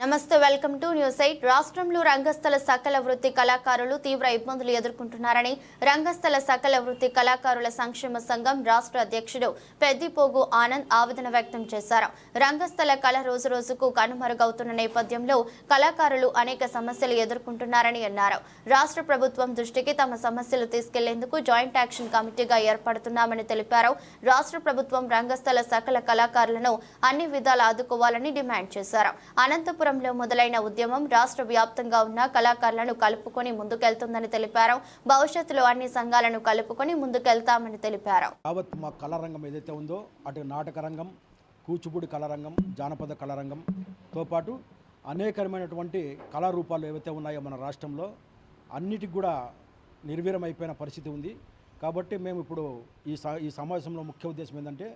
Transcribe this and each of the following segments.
నమస్తే welcome to news eight. రాష్ట్రంలో రంగస్థల సకల వృత్తి కళాకారులు తీవ్ర ఇబ్బందులు ఎదుర్కొంటున్నారని రంగస్థల సకల వృత్తి కళాకారుల సంక్షేమ సంఘం రాష్ట్ర అధ్యక్షుడు పెద్దిపోగు ఆనంద్ ఆవేదన వ్యక్తం చేశారు. రంగస్థల కళ రోజు రోజుకు కనుమరుగవుతున్న నేపథ్యంలో కళాకారులు అనేక సమస్యలు ఎదుర్కొంటున్నారని అన్నారు. రాష్ట్ర ప్రభుత్వం దృష్టికి తమ సమస్యలు తీసుకెళ్ళేందుకు జాయింట్ యాక్షన్ కమిటీగా ఏర్పడుతున్నామని తెలిపారు. రాష్ట్ర ప్రభుత్వం రంగస్థల సకల కళాకారులను అన్ని విధాలా ఆదుకోవాలని డిమాండ్ చేశారు. అనంతపురం అనంతపురంలో మొదలైన ఉద్యమం రాష్ట్ర వ్యాప్తంగా ఉన్న కళాకారులను కలుపుకొని ముందుకెళ్తుందని తెలిపారు. భవిష్యత్తులో అన్ని సంఘాలను కలుపుకొని ముందుకెళ్తామని తెలిపారు. యావత్ మా కళారంగం ఏదైతే ఉందో అటు నాటక రంగం కూచిపూడి కళారంగం జానపద కళారంగంతో పాటు అనేకమైనటువంటి కళారూపాలు ఏవైతే ఉన్నాయో మన రాష్ట్రంలో అన్నిటికి కూడా నిర్వీరం అయిపోయిన పరిస్థితి ఉంది. కాబట్టి మేము ఇప్పుడు ఈ స ఈ సమావేశంలో ముఖ్య ఉద్దేశం ఏంటంటే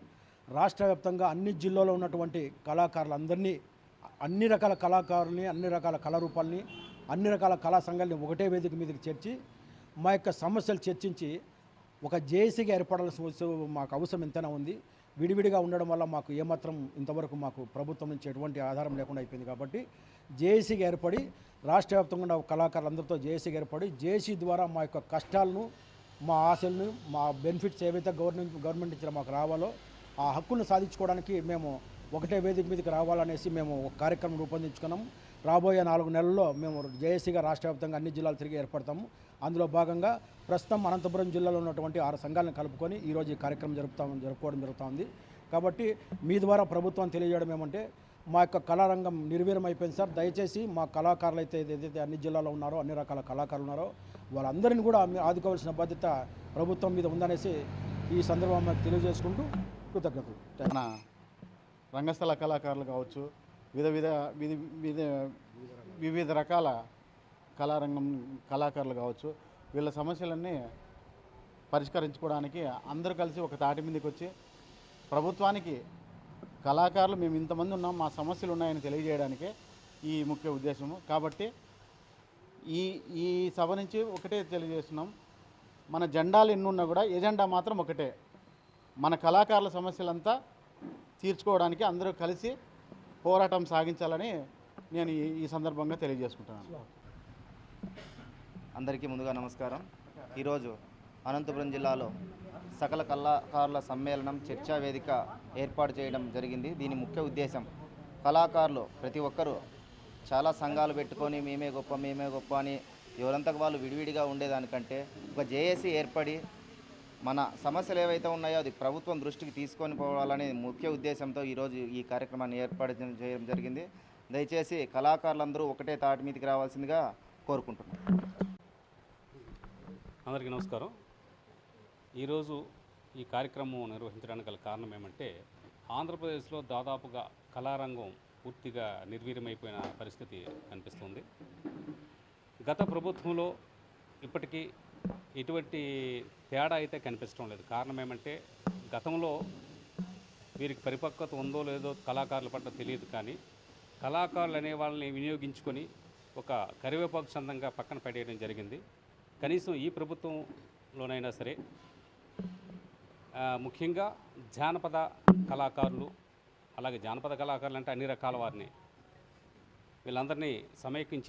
రాష్ట్ర వ్యాప్తంగా అన్ని జిల్లాలో ఉన్నటువంటి కళాకారులందరినీ అన్ని రకాల కళాకారుల్ని అన్ని రకాల కళారూపాల్ని అన్ని రకాల కళా సంఘాలని ఒకటే వేదిక మీదకి చేర్చి మా యొక్క సమస్యలు చర్చించి ఒక జేఏసీగా ఏర్పడాల్సిన మాకు అవసరం ఎంతైనా ఉంది. విడివిడిగా ఉండడం వల్ల మాకు ఏమాత్రం ఇంతవరకు మాకు ప్రభుత్వం నుంచి ఎటువంటి ఆధారం లేకుండా అయిపోయింది కాబట్టి జేఏసీగా ఏర్పడి రాష్ట్ర వ్యాప్తంగా ఉన్న కళాకారులందరితో జేఏసీగా ఏర్పడి జేఏసీ ద్వారా మా యొక్క కష్టాలను మా ఆశలను మా బెనిఫిట్స్ ఏవైతే గవర్నమెంట్ గవర్నమెంట్ ఇచ్చిన మాకు రావాలో ఆ హక్కును సాధించుకోవడానికి మేము ఒకటే వేదిక మీదకి రావాలనేసి మేము ఒక కార్యక్రమం రూపొందించుకున్నాము. రాబోయే నాలుగు నెలల్లో మేము జేఏసీగా రాష్ట్ర వ్యాప్తంగా అన్ని జిల్లాలు తిరిగి ఏర్పడతాము. అందులో భాగంగా ప్రస్తుతం అనంతపురం జిల్లాలో ఉన్నటువంటి ఆరు సంఘాలను కలుపుకొని ఈరోజు ఈ కార్యక్రమం జరుపుతాం జరుపుకోవడం జరుగుతుంది. కాబట్టి మీ ద్వారా ప్రభుత్వం తెలియజేయడం ఏమంటే మా యొక్క కళారంగం నిర్వీర్యం అయిపోయింది సార్. దయచేసి మా కళాకారులు అయితే ఏదైతే అన్ని జిల్లాలో ఉన్నారో అన్ని రకాల కళాకారులు ఉన్నారో వాళ్ళందరినీ కూడా ఆదుకోవాల్సిన బాధ్యత ప్రభుత్వం మీద ఉందనేసి ఈ సందర్భంగా తెలియజేసుకుంటూ కృతజ్ఞతలు. రంగస్థల కళాకారులు కావచ్చు వివిధ విధ వివిధ వివిధ రకాల కళారంగం కళాకారులు కావచ్చు వీళ్ళ సమస్యలన్నీ పరిష్కరించుకోవడానికి అందరూ కలిసి ఒక తాటి మీదకి వచ్చి ప్రభుత్వానికి కళాకారులు మేము ఇంతమంది ఉన్నాం మా సమస్యలు ఉన్నాయని తెలియజేయడానికే ఈ ముఖ్య ఉద్దేశము. కాబట్టి ఈ ఈ సభ నుంచి ఒకటే తెలియజేస్తున్నాం. మన జెండాలు ఎన్నున్నా కూడా ఎజెండా మాత్రం ఒకటే. మన కళాకారుల సమస్యలంతా తీర్చుకోవడానికి అందరూ కలిసి పోరాటం సాగించాలని నేను ఈ- ఈ సందర్భంగా తెలియజేసుకుంటున్నాను. అందరికీ ముందుగా నమస్కారం. ఈరోజు అనంతపురం జిల్లాలో సకల కళాకారుల సమ్మేళనం చర్చా వేదిక ఏర్పాటు చేయడం జరిగింది. దీని ముఖ్య ఉద్దేశం కళాకారులు ప్రతి ఒక్కరూ చాలా సంఘాలు పెట్టుకొని మేమే గొప్ప మేమే గొప్ప అని ఎవరంతకు వాళ్ళు విడివిడిగా ఉండేదానికంటే ఒక జేఏసీ ఏర్పడి మన సమస్యలు ఏవైతే ఉన్నాయో అది ప్రభుత్వం దృష్టికి తీసుకొని పోవాలనే ముఖ్య ఉద్దేశంతో ఈరోజు ఈ కార్యక్రమాన్ని ఏర్పాటు చేయడం జరిగింది. దయచేసి కళాకారులందరూ ఒకటే తాటి మీదకి రావాల్సిందిగా కోరుకుంటున్నాను అందరికీ నమస్కారం. ఈరోజు ఈ కార్యక్రమం నిర్వహించడానికి గల కారణం ఏమంటే ఆంధ్రప్రదేశ్లో దాదాపుగా కళారంగం పూర్తిగా నిర్వీర్యమైపోయిన పరిస్థితి కనిపిస్తుంది. గత ప్రభుత్వంలో ఇప్పటికీ ఎటువంటి తేడా అయితే కనిపించడం లేదు. కారణం ఏమంటే గతంలో వీరికి పరిపక్వత ఉందో లేదో కళాకారుల పట్ల తెలియదు కానీ కళాకారులు అనే వాళ్ళని వినియోగించుకొని ఒక కరివేపాకు చందంగా పక్కన పడేయడం జరిగింది. కనీసం ఈ ప్రభుత్వంలోనైనా సరే ముఖ్యంగా జానపద కళాకారులు అలాగే జానపద కళాకారులు అంటే అన్ని రకాల వారిని వీళ్ళందరినీ సమైక్యం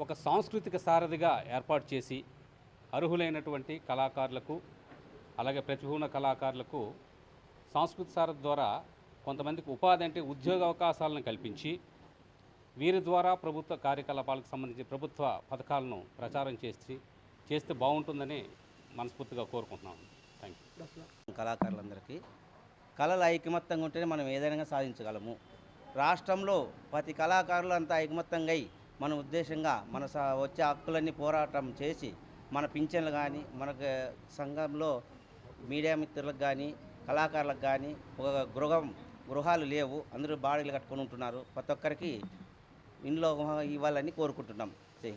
ఒక సాంస్కృతిక సారథిగా ఏర్పాటు చేసి అర్హులైనటువంటి కళాకారులకు అలాగే ప్రతిభ కళాకారులకు సాంస్కృతిక సారథి ద్వారా కొంతమందికి ఉపాధి అంటే ఉద్యోగ అవకాశాలను కల్పించి వీరి ద్వారా ప్రభుత్వ కార్యకలాపాలకు సంబంధించి ప్రభుత్వ పథకాలను ప్రచారం చేసి చేస్తే బాగుంటుందని మనస్ఫూర్తిగా కోరుకుంటున్నాను థ్యాంక్ యూ కళాకారులందరికీ కళలు ఐకమత్యంగా ఉంటేనే మనం ఏదైనా సాధించగలము. రాష్ట్రంలో ప్రతి కళాకారులు అంతా ఐకమత్యంగా అయి మన ఉద్దేశంగా మన వచ్చే హక్కులన్నీ పోరాటం చేసి మన పింఛన్లు కానీ మనకు సంఘంలో మీడియా మిత్రులకు కానీ కళాకారులకు కానీ ఒక గృహం గృహాలు లేవు. అందరూ బాడీలు కట్టుకొని ఉంటున్నారు. ప్రతి ఒక్కరికి ఇంట్లో ఇవ్వాలని కోరుకుంటున్నాం. జై